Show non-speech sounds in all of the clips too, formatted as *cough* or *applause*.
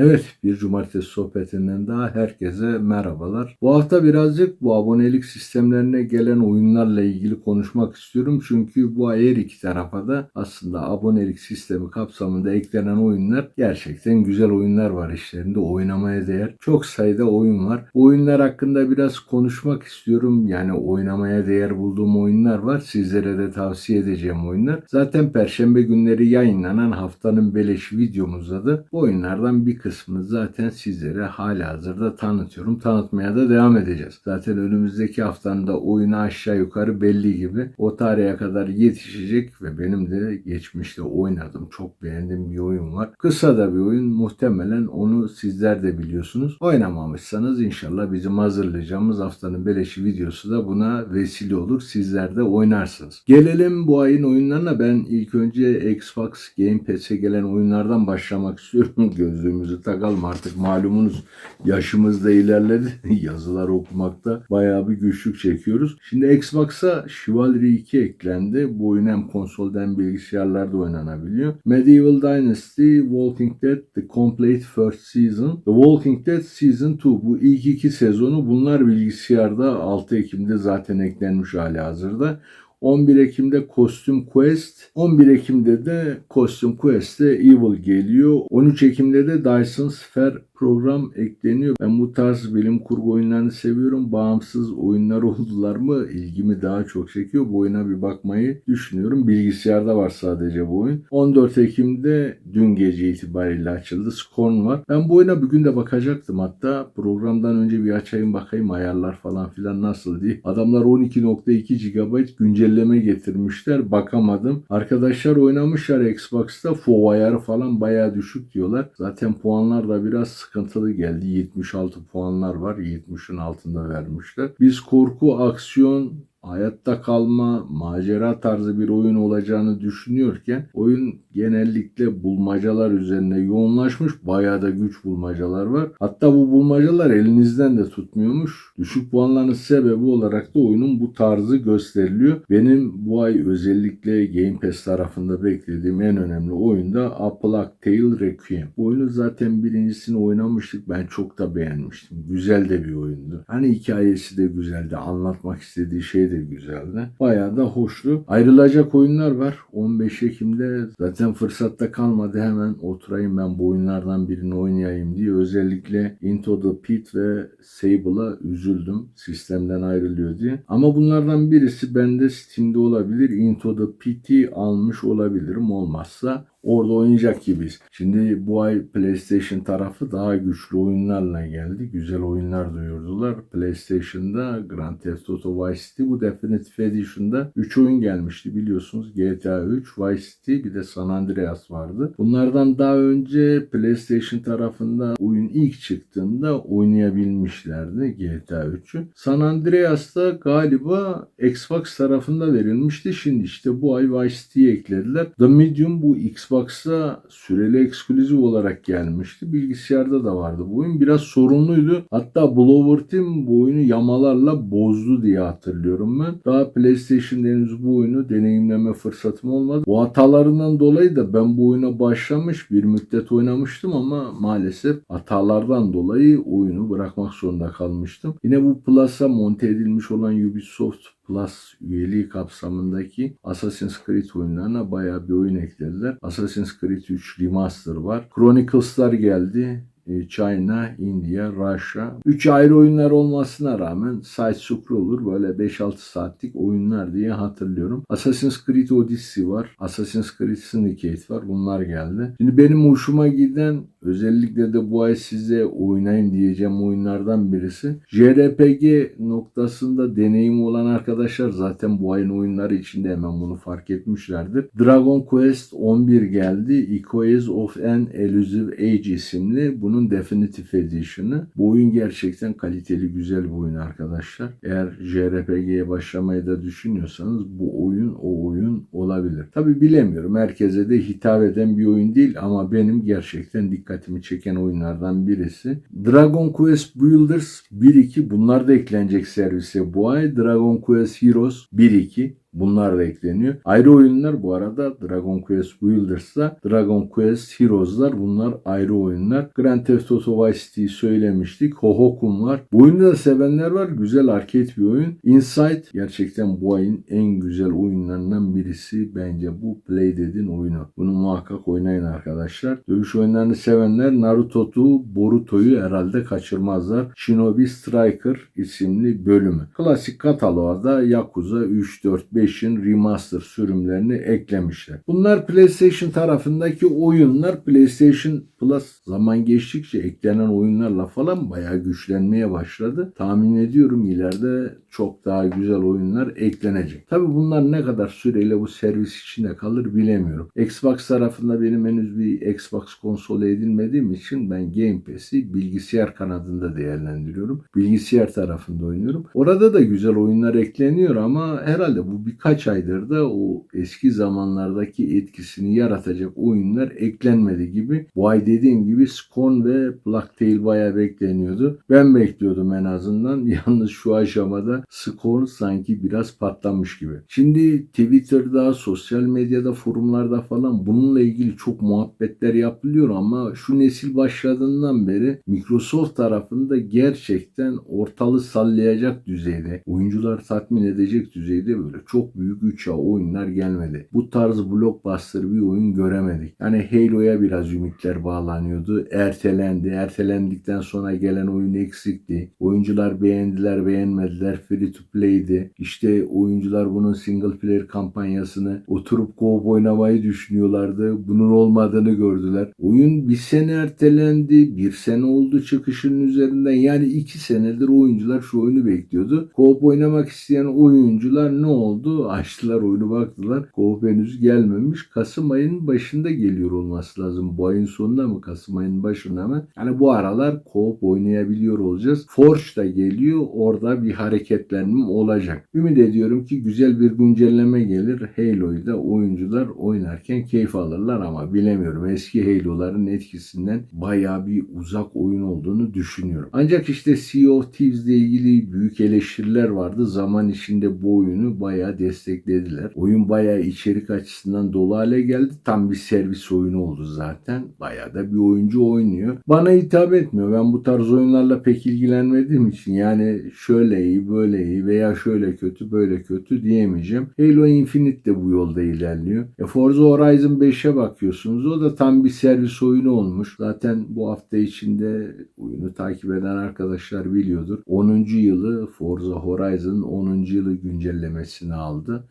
Evet, bir cumartesi sohbetinden daha herkese merhabalar. Bu hafta birazcık bu abonelik sistemlerine gelen oyunlarla ilgili konuşmak istiyorum. Çünkü bu ay her iki tarafa da aslında abonelik sistemi kapsamında eklenen oyunlar gerçekten güzel oyunlar var işlerinde. Oynamaya değer. Çok sayıda oyun var. Oyunlar hakkında biraz konuşmak istiyorum. Yani oynamaya değer bulduğum oyunlar var. Sizlere de tavsiye edeceğim oyunlar. Zaten perşembe günleri yayınlanan haftanın beleş videomuzda da bu oyunlardan bir kısmını zaten sizlere hala hazırda tanıtıyorum. Tanıtmaya da devam edeceğiz. Zaten önümüzdeki haftanın da oyunu aşağı yukarı belli gibi. O tarihe kadar yetişecek ve benim de geçmişte oynadım. Çok beğendiğim bir oyun var. Kısa da bir oyun. Muhtemelen onu sizler de biliyorsunuz. Oynamamışsanız inşallah bizim hazırlayacağımız haftanın beleşi videosu da buna vesile olur. Sizler de oynarsınız. Gelelim bu ayın oyunlarına. Ben ilk önce Xbox Game Pass'e gelen oyunlardan başlamak *laughs* istiyorum. Gözlüğümüzü takalım artık malumunuz yaşımız da ilerledi. *laughs* Yazılar okumakta bayağı bir güçlük çekiyoruz. Şimdi Xbox'a Chivalry 2 eklendi. Bu oyun hem konsolda hem bilgisayarlarda oynanabiliyor. Medieval Dynasty, Walking Dead, The Complete First Season, The Walking Dead Season 2. Bu ilk iki sezonu bunlar bilgisayarda 6 Ekim'de zaten eklenmiş hali hazırda. 11 Ekim'de Costume Quest, 11 Ekim'de de Costume Quest'te Evil geliyor. 13 Ekim'de de Dyson Sphere program ekleniyor. Ben bu tarz bilim kurgu oyunlarını seviyorum. Bağımsız oyunlar *laughs* oldular mı ilgimi daha çok çekiyor. Bu oyuna bir bakmayı düşünüyorum. Bilgisayarda var sadece bu oyun. 14 Ekim'de dün gece itibariyle açıldı. Scorn var. Ben bu oyuna bugün de bakacaktım. Hatta programdan önce bir açayım bakayım ayarlar falan filan nasıl diye. Adamlar 12.2 GB güncelleme getirmişler. Bakamadım. Arkadaşlar oynamışlar Xbox'ta. FOV ayarı falan bayağı düşük diyorlar. Zaten puanlar da biraz sıkıntılı geldi. 76 puanlar var. 70'in altında vermişler. Biz korku, aksiyon, hayatta kalma, macera tarzı bir oyun olacağını düşünüyorken oyun genellikle bulmacalar üzerine yoğunlaşmış. Bayağı da güç bulmacalar var. Hatta bu bulmacalar elinizden de tutmuyormuş. Düşük puanların sebebi olarak da oyunun bu tarzı gösteriliyor. Benim bu ay özellikle Game Pass tarafında beklediğim en önemli oyun da A Plague Tale Requiem. Oyunu zaten birincisini oynamıştık. Ben çok da beğenmiştim. Güzel de bir oyundu. Hani hikayesi de güzeldi. Anlatmak istediği şey de güzeldi. Bayağı da hoştu. Ayrılacak oyunlar var. 15 Ekim'de zaten fırsatta kalmadı. Hemen oturayım ben bu oyunlardan birini oynayayım diye. Özellikle Into the Pit ve Sable'a üzüldüm. Sistemden ayrılıyor diye. Ama bunlardan birisi bende Steam'de olabilir. Into the Pit'i almış olabilirim. Olmazsa orada oynayacak gibiyiz. Şimdi bu ay PlayStation tarafı daha güçlü oyunlarla geldi. Güzel oyunlar duyurdular. PlayStation'da Grand Theft Auto Vice City bu Definitive Edition'da 3 oyun gelmişti biliyorsunuz. GTA 3, Vice City bir de San Andreas vardı. Bunlardan daha önce PlayStation tarafında oyun ilk çıktığında oynayabilmişlerdi GTA 3'ü. San Andreas'ta galiba Xbox tarafında verilmişti. Şimdi işte bu ay Vice City'yi eklediler. The Medium bu Xbox'a süreli ekskluzif olarak gelmişti. Bilgisayarda da vardı bu oyun. Biraz sorunluydu. Hatta Blower Team bu oyunu yamalarla bozdu diye hatırlıyorum ben. Daha PlayStation'da henüz bu oyunu deneyimleme fırsatım olmadı. Bu hatalarından dolayı da ben bu oyuna başlamış bir müddet oynamıştım ama maalesef hatalardan dolayı oyunu bırakmak zorunda kalmıştım. Yine bu Plus'a monte edilmiş olan Ubisoft Plus üyeliği kapsamındaki Assassin's Creed oyunlarına bayağı bir oyun eklediler. Assassin's Creed 3 Remaster var. Chronicles'lar geldi. E, China, India, Russia. Üç ayrı oyunlar olmasına rağmen side scroller böyle 5-6 saatlik oyunlar diye hatırlıyorum. Assassin's Creed Odyssey var. Assassin's Creed Syndicate var. Bunlar geldi. Şimdi benim hoşuma giden özellikle de bu ay size oynayın diyeceğim oyunlardan birisi. JRPG noktasında deneyim olan arkadaşlar zaten bu ayın oyunları içinde hemen bunu fark etmişlerdir. Dragon Quest 11 geldi. Echoes of an Elusive Age isimli. Bunun Definitive Edition'ı. Bu oyun gerçekten kaliteli güzel bir oyun arkadaşlar. Eğer JRPG'ye başlamayı da düşünüyorsanız bu oyun o oyun olabilir. Tabi bilemiyorum. Herkese de hitap eden bir oyun değil ama benim gerçekten dikkatimi çeken oyunlardan birisi. Dragon Quest Builders 1-2 bunlar da eklenecek servise bu ay. Dragon Quest Heroes 1-2 Bunlar da ekleniyor. Ayrı oyunlar bu arada Dragon Quest Builders'la Dragon Quest Heroes'lar bunlar ayrı oyunlar. Grand Theft Auto Vice City'yi söylemiştik. Hohokum var. Bu oyunu da sevenler var. Güzel arcade bir oyun. Inside gerçekten bu ayın en güzel oyunlarından birisi bence bu Play Dead'in oyunu. Bunu muhakkak oynayın arkadaşlar. Dövüş oyunlarını sevenler Naruto'yu, Boruto'yu herhalde kaçırmazlar. Shinobi Striker isimli bölümü. Klasik kataloğa da Yakuza 3, 4, 5'in remaster sürümlerini eklemişler. Bunlar PlayStation tarafındaki oyunlar. PlayStation Plus zaman geçtikçe eklenen oyunlarla falan bayağı güçlenmeye başladı. Tahmin ediyorum ileride çok daha güzel oyunlar eklenecek. Tabi bunlar ne kadar süreyle bu servis içinde kalır bilemiyorum. Xbox tarafında benim henüz bir Xbox konsolu edinmediğim için ben Game Pass'i bilgisayar kanadında değerlendiriyorum. Bilgisayar tarafında oynuyorum. Orada da güzel oyunlar ekleniyor ama herhalde bu birkaç aydır da o eski zamanlardaki etkisini yaratacak oyunlar eklenmedi gibi. Bu ay dediğim gibi Scorn ve Black Tail bayağı bekleniyordu. Ben bekliyordum en azından. *laughs* Yalnız şu aşamada Scorn sanki biraz patlamış gibi. Şimdi Twitter'da, sosyal medyada, forumlarda falan bununla ilgili çok muhabbetler yapılıyor ama şu nesil başladığından beri Microsoft tarafında gerçekten ortalığı sallayacak düzeyde, oyuncular tatmin edecek düzeyde böyle çok büyük 3A oyunlar gelmedi. Bu tarz blockbuster bir oyun göremedik. Yani Halo'ya biraz ümitler bağlanıyordu. Ertelendi. Ertelendikten sonra gelen oyun eksikti. Oyuncular beğendiler, beğenmediler. Free to play'di. İşte oyuncular bunun single player kampanyasını oturup co oynamayı düşünüyorlardı. Bunun olmadığını gördüler. Oyun bir sene ertelendi. Bir sene oldu çıkışının üzerinden. Yani iki senedir oyuncular şu oyunu bekliyordu. Co-op oynamak isteyen oyuncular ne oldu? Açtılar oyunu baktılar. Co-op henüz gelmemiş. Kasım ayının başında geliyor olması lazım. Bu ayın sonunda mı? Kasım ayının başında mı? Yani bu aralar co-op oynayabiliyor olacağız. Forge da geliyor. Orada bir hareketlenme olacak. Ümit ediyorum ki güzel bir güncelleme gelir. Halo'yu da oyuncular oynarken keyif alırlar ama bilemiyorum. Eski Halo'ların etkisinden bayağı bir uzak oyun olduğunu düşünüyorum. Ancak işte Sea of Thieves ile ilgili büyük eleştiriler vardı. Zaman içinde bu oyunu desteklediler. Oyun bayağı içerik açısından dolu hale geldi. Tam bir servis oyunu oldu zaten. Bayağı da bir oyuncu oynuyor. Bana hitap etmiyor. Ben bu tarz oyunlarla pek ilgilenmediğim için yani şöyle iyi böyle iyi veya şöyle kötü böyle kötü diyemeyeceğim. Halo Infinite de bu yolda ilerliyor. E Forza Horizon 5'e bakıyorsunuz. O da tam bir servis oyunu olmuş. Zaten bu hafta içinde oyunu takip eden arkadaşlar biliyordur. 10. yılı Forza Horizon'ın 10. yılı güncellemesini.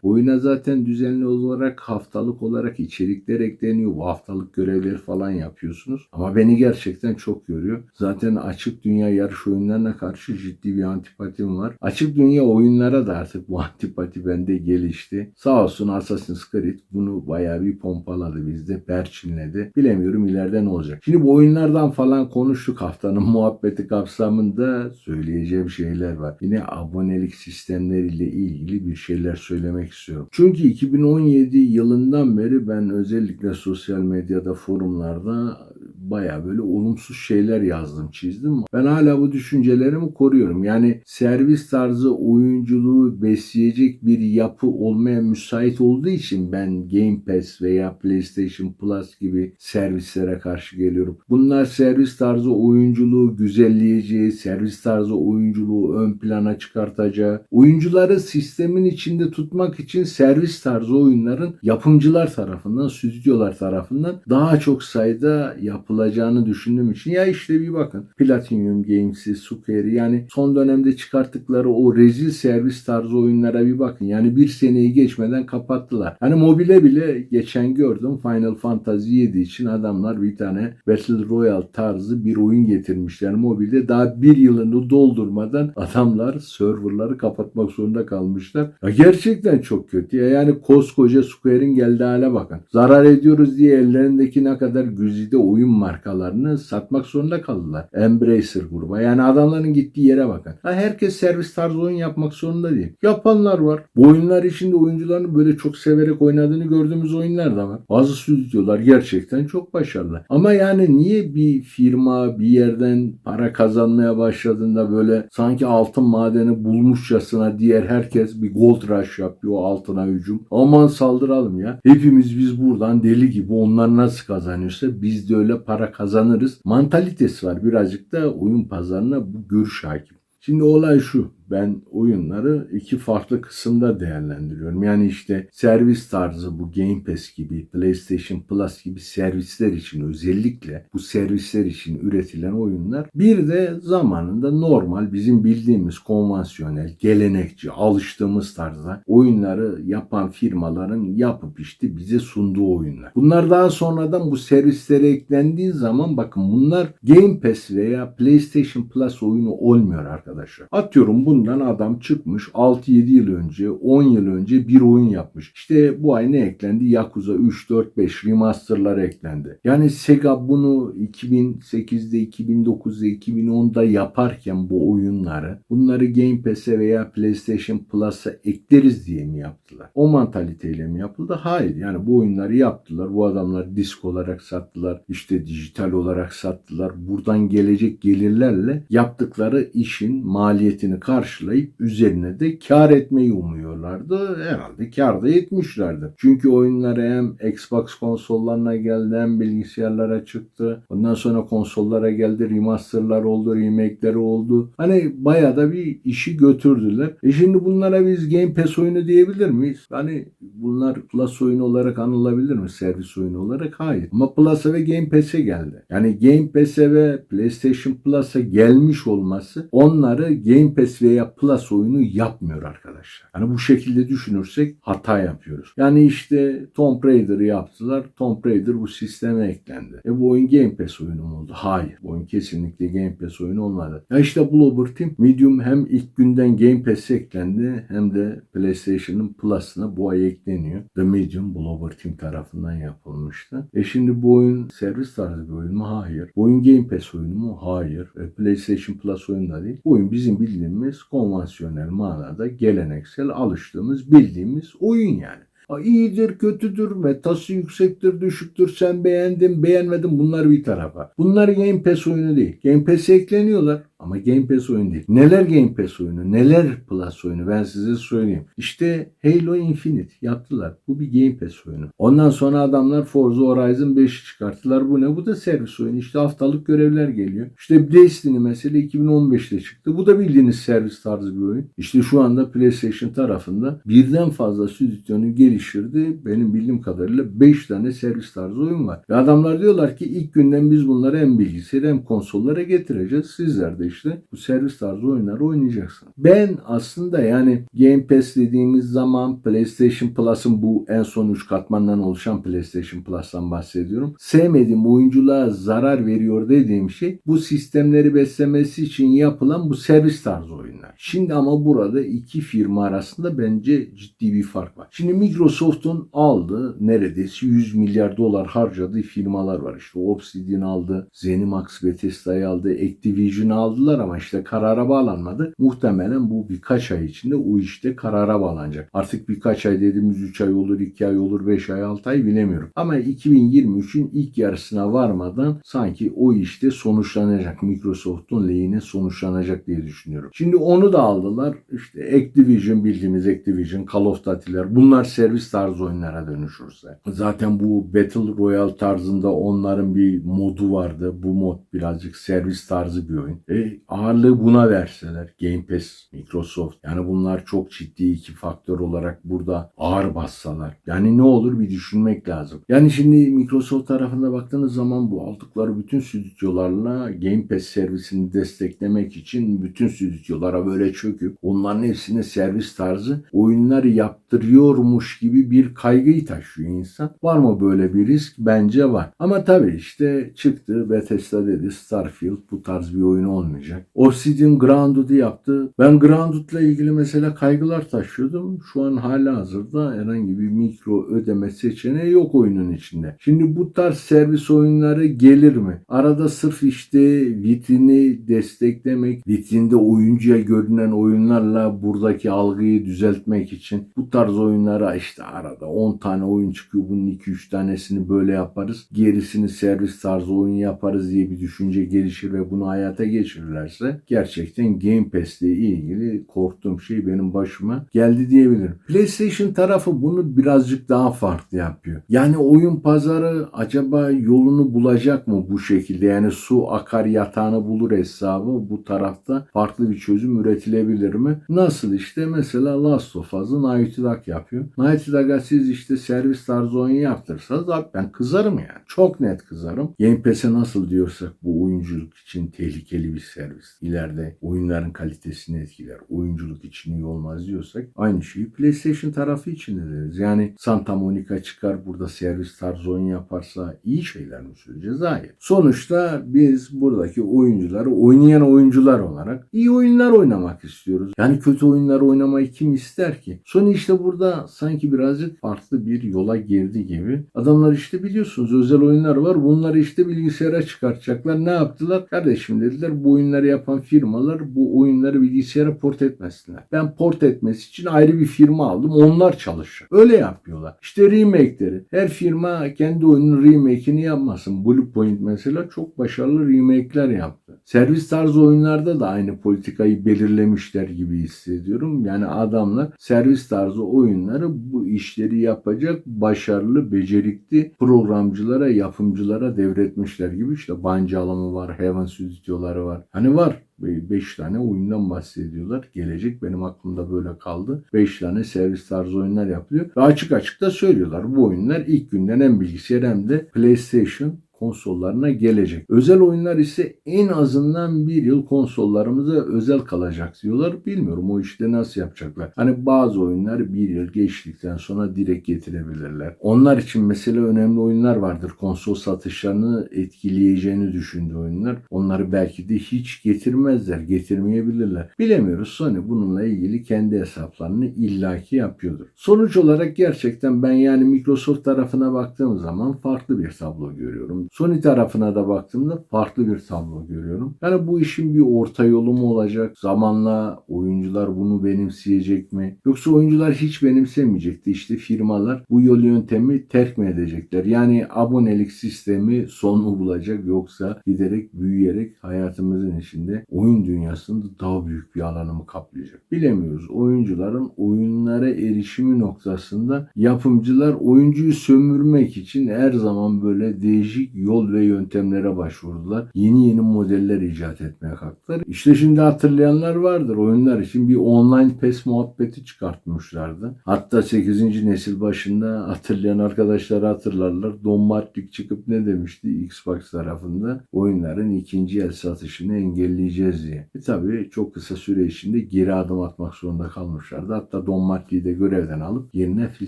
Oyuna zaten düzenli olarak haftalık olarak içerikler ekleniyor. Bu haftalık görevleri falan yapıyorsunuz. Ama beni gerçekten çok yoruyor. Zaten açık dünya yarış oyunlarına karşı ciddi bir antipatim var. Açık dünya oyunlara da artık bu *laughs* antipati bende gelişti. Sağ olsun Assassin's Creed bunu bayağı bir pompaladı bizde. Perçinledi. Bilemiyorum ileride ne olacak. Şimdi bu oyunlardan falan konuştuk haftanın *laughs* muhabbeti kapsamında söyleyeceğim şeyler var. Yine abonelik sistemleriyle ilgili bir şeyler söylemek istiyorum. Çünkü 2017 yılından beri ben özellikle sosyal medyada forumlarda baya böyle olumsuz şeyler yazdım çizdim. Ben hala bu düşüncelerimi koruyorum. Yani servis tarzı oyunculuğu besleyecek bir yapı olmaya müsait olduğu için ben Game Pass veya PlayStation Plus gibi servislere karşı geliyorum. Bunlar servis tarzı oyunculuğu güzelleyeceği, servis tarzı oyunculuğu ön plana çıkartacağı, oyuncuları sistemin içinde tutmak için servis tarzı oyunların yapımcılar tarafından, stüdyolar tarafından daha çok sayıda yapılacağını düşündüğüm için ya işte bir bakın Platinum Games'i, Square'i yani son dönemde çıkarttıkları o rezil servis tarzı oyunlara bir bakın. Yani bir seneyi geçmeden kapattılar. Hani mobile bile geçen gördüm Final Fantasy 7 için adamlar bir tane Battle Royale tarzı bir oyun getirmişler mobilde. Daha bir yılını doldurmadan adamlar serverları kapatmak zorunda kalmışlar. Ya gerçekten çok kötü ya. Yani koskoca Square'in geldiği hale bakın. Zarar ediyoruz diye ellerindeki ne kadar güzide oyun markalarını satmak zorunda kaldılar. Embracer gruba. Yani adamların gittiği yere bakın. Ha, herkes servis tarzı oyun yapmak zorunda değil. Yapanlar var. Bu oyunlar içinde oyuncuların böyle çok severek oynadığını gördüğümüz oyunlar da var. Bazı stüdyolar gerçekten çok başarılı. Ama yani niye bir firma bir yerden para kazanmaya başladığında böyle sanki altın madeni bulmuşçasına diğer herkes bir gold rush yapıyor o altına hücum. Aman saldıralım ya. Hepimiz biz buradan deli gibi onlar nasıl kazanıyorsa biz de öyle para kazanırız. Mantalitesi var birazcık da oyun pazarına bu görüş hakim. Şimdi olay şu. Ben oyunları iki farklı kısımda değerlendiriyorum. Yani işte servis tarzı bu Game Pass gibi, PlayStation Plus gibi servisler için özellikle bu servisler için üretilen oyunlar. Bir de zamanında normal bizim bildiğimiz konvansiyonel, gelenekçi, alıştığımız tarzda oyunları yapan firmaların yapıp işte bize sunduğu oyunlar. Bunlar daha sonradan bu servislere eklendiği zaman bakın bunlar Game Pass veya PlayStation Plus oyunu olmuyor arkadaşlar. Atıyorum bundan adam çıkmış 6-7 yıl önce 10 yıl önce bir oyun yapmış. İşte bu ay ne eklendi? Yakuza 3, 4, 5 remasterlar eklendi. Yani Sega bunu 2008'de, 2009'da, 2010'da yaparken bu oyunları bunları Game Pass'e veya PlayStation Plus'a ekleriz diye mi yaptılar? O mantaliteyle mi yapıldı? Hayır. Yani bu oyunları yaptılar. Bu adamlar disk olarak sattılar. İşte dijital olarak sattılar. Buradan gelecek gelirlerle yaptıkları işin maliyetini karşılayıp üzerine de kar etmeyi umuyorlardı. Herhalde kar da etmişlerdi. Çünkü oyunlar hem Xbox konsollarına geldi hem bilgisayarlara çıktı. Ondan sonra konsollara geldi. Remasterlar oldu, remake'leri oldu. Hani bayağı da bir işi götürdüler. E şimdi bunlara biz Game Pass oyunu diyebilir miyiz? Hani bunlar Plus oyunu olarak anılabilir mi? Servis oyunu olarak? Hayır. Ama Plus'a ve Game Pass'e geldi. Yani Game Pass'e ve PlayStation Plus'a gelmiş olması onları Game Pass veya Plus oyunu yapmıyor arkadaşlar. Hani bu şekilde düşünürsek hata yapıyoruz. Yani işte Tomb Raider'ı yaptılar. Tomb Raider bu sisteme eklendi. E bu oyun Game Pass oyunu mu oldu? Hayır. Bu oyun kesinlikle Game Pass oyunu olmadı. Ya işte Bloober Team Medium hem ilk günden Game Pass'e eklendi hem de PlayStation'ın Plus'ına bu ay ekleniyor. The Medium Bloober Team tarafından yapılmıştı. E şimdi bu oyun servis tarzı bir oyun mu? Hayır. Bu oyun Game Pass oyunu mu? Hayır. E PlayStation Plus oyunu da değil. Bu oyun bizim bildiğimiz konvansiyonel manada geleneksel alıştığımız bildiğimiz oyun yani. Ha, iyidir, kötüdür, metası yüksektir, düşüktür, sen beğendin, beğenmedin bunlar bir tarafa. Bunlar Game Pass oyunu değil. Game Pass'e ekleniyorlar ama Game Pass oyunu değil. Neler Game Pass oyunu, neler Plus oyunu ben size söyleyeyim. İşte Halo Infinite yaptılar. Bu bir Game Pass oyunu. Ondan sonra adamlar Forza Horizon 5'i çıkarttılar. Bu ne? Bu da servis oyunu. İşte haftalık görevler geliyor. İşte Destiny mesela 2015'te çıktı. Bu da bildiğiniz servis tarzı bir oyun. İşte şu anda PlayStation tarafında birden fazla stüdyonun geliştirdiği benim bildiğim kadarıyla 5 tane servis tarzı oyun var. Ve adamlar diyorlar ki ilk günden biz bunları hem bilgisayar hem konsollara getireceğiz. Sizler de işte bu servis tarzı oyunları oynayacaksınız. Ben aslında yani Game Pass dediğimiz zaman PlayStation Plus'ın bu en son 3 katmandan oluşan PlayStation Plus'tan bahsediyorum. Sevmediğim oyunculuğa zarar veriyor dediğim şey bu sistemleri beslemesi için yapılan bu servis tarzı oyunlar. Şimdi ama burada iki firma arasında bence ciddi bir fark var. Şimdi Microsoft'un aldığı neredeyse 100 milyar dolar harcadığı firmalar var. İşte Obsidian aldı, ZeniMax Bethesda'yı aldı, Activision aldılar ama işte karara bağlanmadı. Muhtemelen bu birkaç ay içinde o işte karara bağlanacak. Artık birkaç ay dediğimiz 3 ay olur, 2 ay olur, 5 ay, 6 ay bilemiyorum. Ama 2023'ün ilk yarısına varmadan sanki o işte sonuçlanacak. Microsoft'un lehine sonuçlanacak diye düşünüyorum. Şimdi onu da aldılar. İşte Activision bildiğimiz Activision, Call of Duty'ler bunlar servis tarzı oyunlara dönüşürse. Zaten bu Battle Royale tarzında onların bir modu vardı. Bu mod birazcık servis tarzı bir oyun. E ağırlığı buna verseler Game Pass, Microsoft yani bunlar çok ciddi iki faktör olarak burada ağır bassalar. Yani ne olur bir düşünmek lazım. Yani şimdi Microsoft tarafında baktığınız zaman bu aldıkları bütün stüdyolarla Game Pass servisini desteklemek için bütün stüdyolara böyle çöküp onların hepsine servis tarzı oyunlar yaptırıyormuş gibi bir kaygıyı taşıyor insan. Var mı böyle bir risk? Bence var. Ama tabii işte çıktı Bethesda dedi Starfield bu tarz bir oyun olmayacak. Obsidian Grounded'ı yaptı. Ben Grounded'la ilgili mesela kaygılar taşıyordum. Şu an hala hazırda herhangi bir mikro ödeme seçeneği yok oyunun içinde. Şimdi bu tarz servis oyunları gelir mi? Arada sırf işte vitrini desteklemek, vitrinde oyuncuya görünen oyunlarla buradaki algıyı düzeltmek için bu tarz oyunlara işte arada 10 tane oyun çıkıyor. Bunun 2-3 tanesini böyle yaparız. Gerisini servis tarzı oyun yaparız diye bir düşünce gelişir ve bunu hayata geçirirlerse gerçekten Game Pass ile ilgili korktuğum şey benim başıma geldi diyebilirim. PlayStation tarafı bunu birazcık daha farklı yapıyor. Yani oyun pazarı acaba yolunu bulacak mı bu şekilde? Yani su akar yatağını bulur hesabı bu tarafta farklı bir çözüm üretilebilir mi? Nasıl işte mesela Last of Us'ı Naughty Dog yapıyor. Naughty Dog'a siz işte servis tarzı oyun yaptırsanız abi ben kızarım yani. Çok net kızarım. Game Pass'e nasıl diyorsak bu oyunculuk için tehlikeli bir servis. İleride oyunların kalitesini etkiler. Oyunculuk için iyi olmaz diyorsak aynı şeyi PlayStation tarafı için de deriz. Yani Santa Monica çıkar burada servis tarzı oyun yaparsa iyi şeyler mi söyleyeceğiz? Hayır. Sonuçta biz buradaki oyuncuları oynayan oyuncular olarak iyi oyunlar oynamak istiyoruz. Yani kötü oyunlar oynamayı kim ister ki? Sony işte burada sanki birazcık farklı bir yola girdi gibi. Adamlar işte biliyorsunuz özel oyunlar var. Bunları işte bilgisayara çıkartacaklar. Ne yaptılar? Kardeşim dediler bu oyunları yapan firmalar bu oyunları bilgisayara port etmesinler. Ben port etmesi için ayrı bir firma aldım. Onlar çalışacak. Öyle yapıyorlar. İşte remake'leri. Her firma kendi oyunun remake'ini yapmasın. Blue Point mesela çok başarılı remake'ler yaptı. Servis tarzı oyunlarda da aynı politikayı belirlemişler gibi hissediyorum. Yani adamlar servis tarzı oyunları bu işleri yapacak başarılı, becerikli programcılara, yapımcılara devretmişler gibi. İşte Bungie alımı var, Heaven Stüdyoları var. Hani var. 5 tane oyundan bahsediyorlar. Gelecek benim aklımda böyle kaldı. 5 tane servis tarzı oyunlar yapılıyor. Ve açık açık da söylüyorlar. Bu oyunlar ilk günden hem bilgisayar hem de PlayStation konsollarına gelecek. Özel oyunlar ise en azından bir yıl konsollarımıza özel kalacak diyorlar. Bilmiyorum o işte nasıl yapacaklar. Hani bazı oyunlar bir yıl geçtikten sonra direkt getirebilirler. Onlar için mesela önemli oyunlar vardır. Konsol satışlarını etkileyeceğini düşündüğü oyunlar. Onları belki de hiç getirmezler, getirmeyebilirler. Bilemiyoruz. Sony bununla ilgili kendi hesaplarını illaki yapıyordur. Sonuç olarak gerçekten ben yani Microsoft tarafına baktığım zaman farklı bir tablo görüyorum. Sony tarafına da baktığımda farklı bir tablo görüyorum. Yani bu işin bir orta yolu mu olacak? Zamanla oyuncular bunu benimseyecek mi? Yoksa oyuncular hiç benimsemeyecekti. İşte firmalar bu yol yöntemi terk mi edecekler? Yani abonelik sistemi son mu bulacak yoksa giderek büyüyerek hayatımızın içinde oyun dünyasında daha büyük bir alanı mı kaplayacak? Bilemiyoruz. Oyuncuların oyunlara erişimi noktasında yapımcılar oyuncuyu sömürmek için her zaman böyle değişik yol ve yöntemlere başvurdular. Yeni yeni modeller icat etmeye kalktılar. İşte şimdi hatırlayanlar vardır. Oyunlar için bir online PES muhabbeti çıkartmışlardı. Hatta 8. nesil başında hatırlayan arkadaşlar hatırlarlar. Don Martlik çıkıp ne demişti Xbox tarafında? Oyunların ikinci el satışını engelleyeceğiz diye. E tabi çok kısa süre içinde geri adım atmak zorunda kalmışlardı. Hatta Don Martlik'i de görevden alıp yerine Phil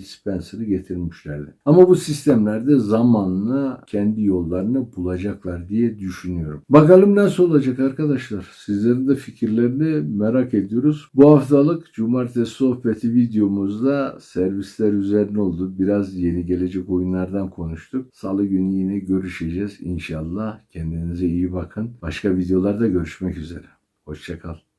Spencer'ı getirmişlerdi. Ama bu sistemlerde zamanla kendi yollarını bulacaklar diye düşünüyorum. Bakalım nasıl olacak arkadaşlar. Sizlerin de fikirlerini merak ediyoruz. Bu haftalık cumartesi sohbeti videomuzda servisler üzerine oldu. Biraz yeni gelecek oyunlardan konuştuk. Salı günü yine görüşeceğiz inşallah. Kendinize iyi bakın. Başka videolarda görüşmek üzere. Hoşçakal.